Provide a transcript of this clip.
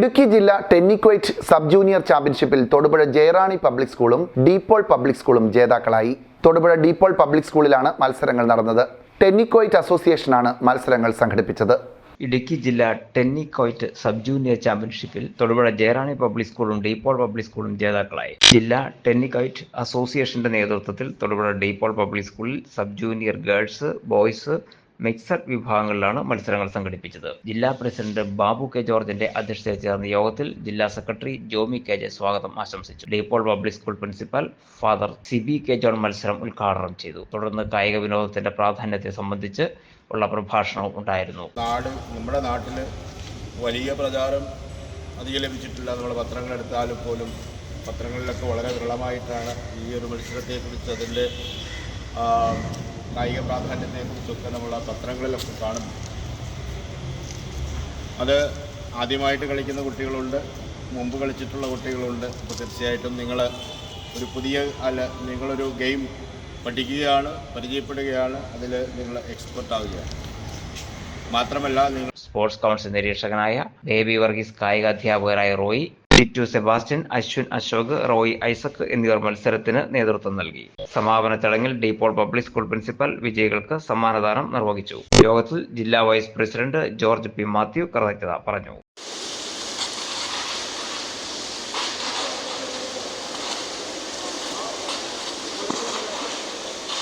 ഇടുക്കി ജില്ല ടെന്നിക്വൈറ്റ് sub junior ചാമ്പ്യൻഷിപ്പിൽ Thodupuzha Jayarani public സ്കൂളും ഡീപോൾ പബ്ലിക് സ്കൂളും ജേതാക്കളായി. തൊടുപുഴ ഡീപോൾ പബ്ലിക് സ്കൂളിലാണ് മത്സരങ്ങൾ നടന്നത്. ടെന്നിക്വൈറ്റ് അസോസിയേഷനാണ് മത്സരങ്ങൾ സംഘടിപ്പിച്ചത്. ഇടുക്കി ജില്ല ടെന്നിക്കോയ്റ്റ് സബ് ജൂനിയർ ചാമ്പ്യൻഷിപ്പിൽ തൊടുപുഴ ജയറാണി പബ്ലിക് സ്കൂളും ഡീപോൾ പബ്ലിക് സ്കൂളും ജേതാക്കളായി. ജില്ലാ ടെന്നിക്കോയ്റ്റ് അസോസിയേഷന്റെ നേതൃത്വത്തിൽ തൊടുപുഴ ഡീപോൾ പബ്ലിക് സ്കൂളിൽ sub junior girls boys mixed വിഭാഗങ്ങളിലാണ് മത്സരങ്ങൾ സംഘടിപ്പിച്ചത്. ജില്ലാ പ്രസിഡന്റ് ബാബു കെ ജോർജിന്റെ അധ്യക്ഷതയിൽ ചേർന്ന യോഗത്തിൽ ജില്ലാ സെക്രട്ടറി ജോമി കെ ജെ സ്വാഗതം ആശംസിച്ചു. De Paul public school principal father Sibi K John മത്സരം ഉദ്ഘാടനം ചെയ്തു. തുടർന്ന് കായിക വിനോദത്തിന്റെ പ്രാധാന്യത്തെ സംബന്ധിച്ച് ഉള്ള പ്രഭാഷണവും ഉണ്ടായിരുന്നു. നാട് നമ്മുടെ നാട്ടിൽ വലിയ പ്രചാരം അധികം ലഭിച്ചിട്ടില്ല നമ്മൾ പത്രങ്ങളെടുത്താലും പോലും പത്രങ്ങളിലൊക്കെ വളരെ വിരളമായിട്ടാണ് ഈ ഒരു മത്സരത്തെക്കുറിച്ച് അതിന്റെ കായിക പ്രാധാന്യത്തെക്കുറിച്ചൊക്കെ നമ്മൾ ആ പത്രങ്ങളിലൊക്കെ കാണുന്നു. അത് ആദ്യമായിട്ട് കളിക്കുന്ന കുട്ടികളുണ്ട് മുമ്പ് കളിച്ചിട്ടുള്ള കുട്ടികളുണ്ട്. അപ്പോൾ തീർച്ചയായിട്ടും നിങ്ങൾ ഒരു പുതിയ അല്ല നിങ്ങളൊരു ഗെയിം പഠിക്കുകയാണ് പരിചയപ്പെടുകയാണ് അതിൽ നിങ്ങൾ എക്സ്പെർട്ട് ആവുകയാണ്. മാത്രമല്ല നിങ്ങൾ സ്പോർട്സ് കൗൺസിൽ നിരീക്ഷകനായ ബേബി വർഗീസ് കായിക അധ്യാപകരായ റോയി ടിറ്റു സെബാസ്റ്റ്യൻ അശ്വിൻ അശോക് റോയ് ഐസക് എന്നിവർ മത്സരത്തിന് നേതൃത്വം നൽകി. സമാപന ചടങ്ങിൽ ഡീപോൾ പബ്ലിക് സ്കൂൾ പ്രിൻസിപ്പൽ വിജയികൾക്ക് സമ്മാനദാനം നിർവഹിച്ചു. യോഗത്തിൽ ജില്ലാ vice president George P Mathew കൃതജ്ഞത പറഞ്ഞു.